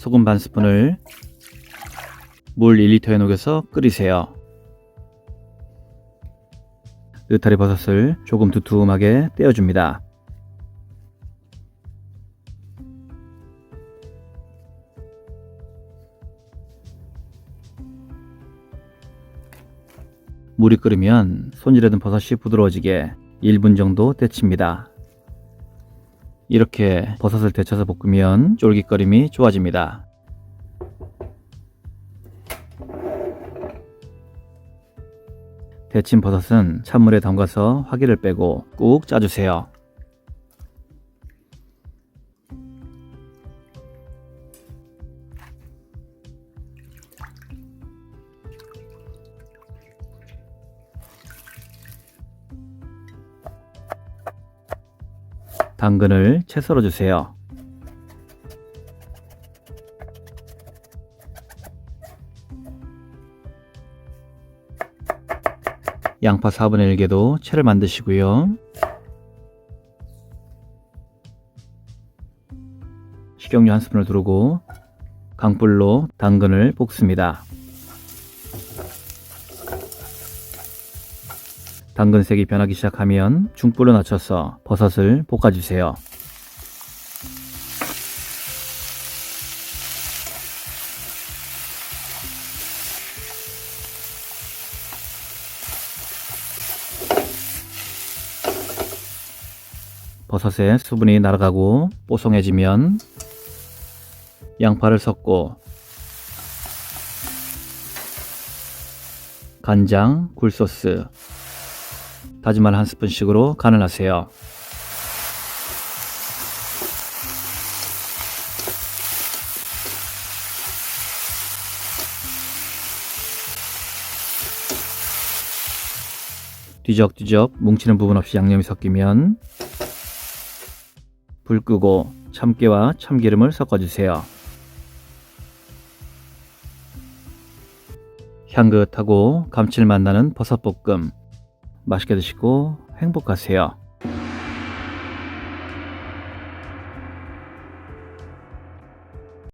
소금 반 스푼을 물 1리터에 녹여서 끓이세요. 느타리 버섯을 조금 두툼하게 떼어줍니다. 물이 끓으면 손질해둔 버섯이 부드러워지게 1분 정도 데칩니다. 이렇게 버섯을 데쳐서 볶으면 쫄깃거림이 좋아집니다. 데친 버섯은 찬물에 담가서 화기를 빼고 꾹 짜주세요. 당근을 채 썰어 주세요. 양파 4분의 1개도 채를 만드시고요. 식용유 한 스푼을 두르고 강불로 당근을 볶습니다. 당근색이 변하기 시작하면 중불로 낮춰서 버섯을 볶아주세요. 버섯에 수분이 날아가고 뽀송해지면 양파를 섞고 간장, 굴소스, 다진 마늘 한 스푼씩으로 간을 하세요. 뒤적뒤적 뭉치는 부분 없이 양념이 섞이면 불 끄고 참깨와 참기름을 섞어주세요. 향긋하고 감칠맛 나는 버섯볶음 맛있게 드시고 행복하세요.